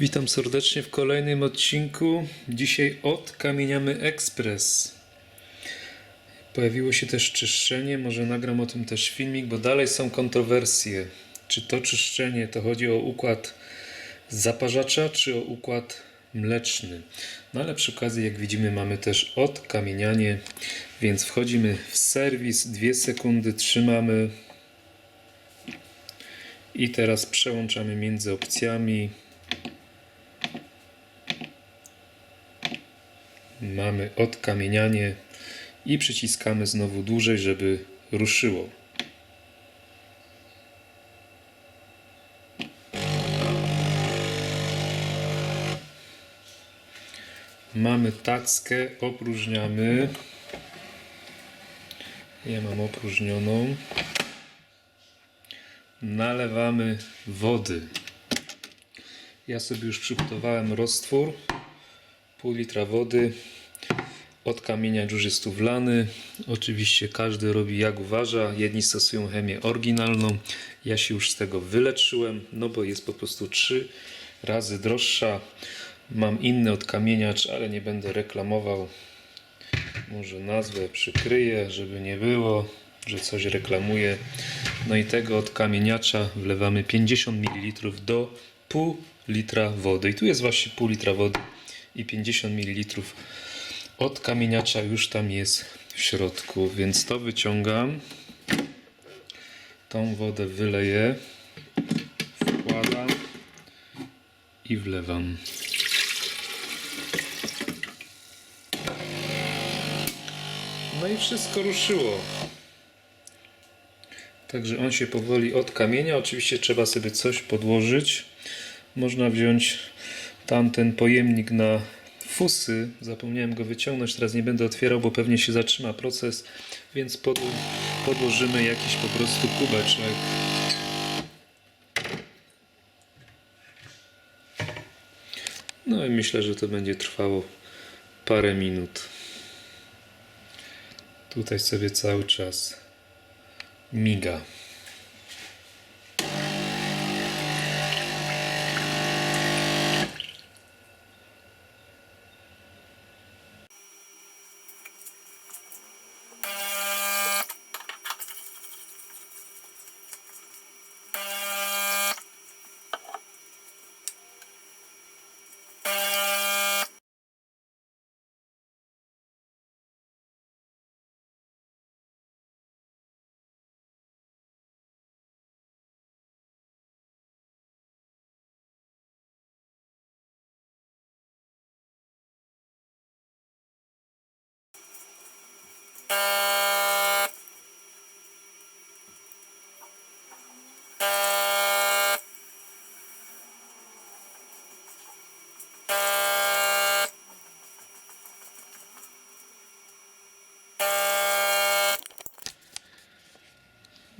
Witam serdecznie w kolejnym odcinku. Dzisiaj odkamieniamy ekspres. Pojawiło się też czyszczenie, może nagram o tym też filmik, bo dalej są kontrowersje. Czy to czyszczenie to chodzi o układ zaparzacza, czy o układ mleczny. No ale przy okazji, jak widzimy, mamy też odkamienianie, więc wchodzimy w serwis, dwie sekundy trzymamy i teraz przełączamy między opcjami. Mamy odkamienianie i przyciskamy znowu dłużej, żeby ruszyło. Mamy tackę, opróżniamy. Ja mam opróżnioną. Nalewamy wody. Ja sobie już przygotowałem roztwór. Pół litra wody. Od kamienia dżurzystów lany. Oczywiście każdy robi jak uważa. Jedni stosują chemię oryginalną. Ja się już z tego wyleczyłem, no bo jest po prostu trzy razy droższa. Mam inny odkamieniacz, ale nie będę reklamował. Może nazwę przykryję, żeby nie było, że coś reklamuję. No i tego odkamieniacza wlewamy 50 ml do pół litra wody. I tu jest właśnie pół litra wody i 50 ml od kamieniacza już tam jest w środku, więc to wyciągam. Tą wodę wyleję, wkładam i wlewam. No i wszystko ruszyło. Także on się powoli od kamienia. Oczywiście trzeba sobie coś podłożyć. Można wziąć tamten pojemnik na fusy. Zapomniałem go wyciągnąć, teraz nie będę otwierał, bo pewnie się zatrzyma proces, więc pod, podłożymy jakiś po prostu kubeczek. No i myślę, że to będzie trwało parę minut. Tutaj sobie cały czas miga.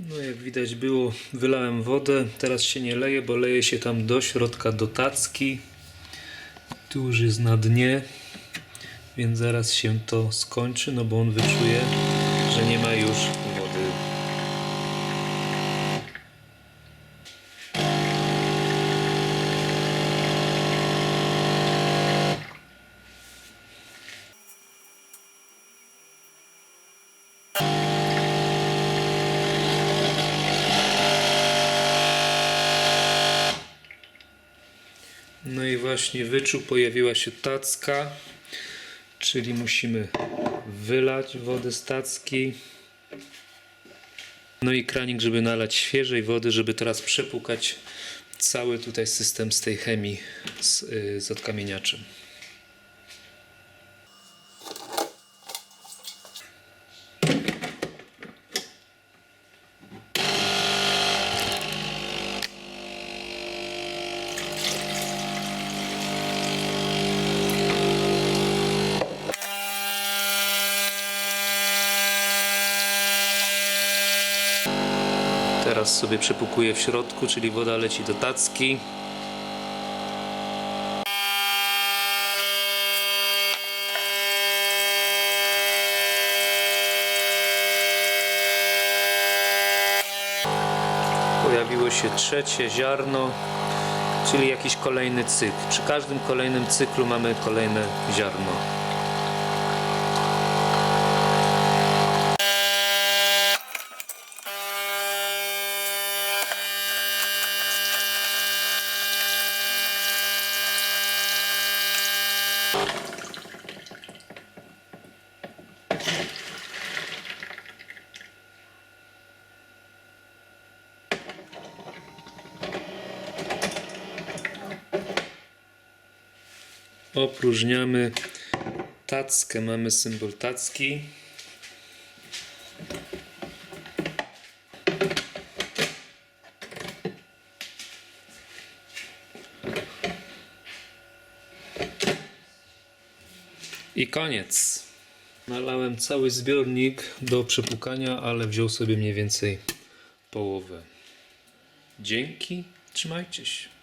No jak widać było, wylałem wodę, teraz się nie leje, bo leje się tam do środka do tacki. Tu już jest na dnie, więc zaraz się to skończy, no bo on wyczuje, że nie ma już wody. No i właśnie wyczuł, pojawiła się tacka, czyli musimy wylać wodę z tacki. No i kranik, żeby nalać świeżej wody, żeby teraz przepłukać cały tutaj system z tej chemii z, yy, z odkamieniaczem. Teraz sobie przepukuję w środku, czyli woda leci do tacki. Pojawiło się trzecie ziarno. czyli jakiś kolejny cykl. Przy każdym kolejnym cyklu mamy kolejne ziarno. Opróżniamy tackę. Mamy symbol tacki. I koniec. Nalałem cały zbiornik do przepłukania, ale wziął sobie mniej więcej połowę. Dzięki, trzymajcie się.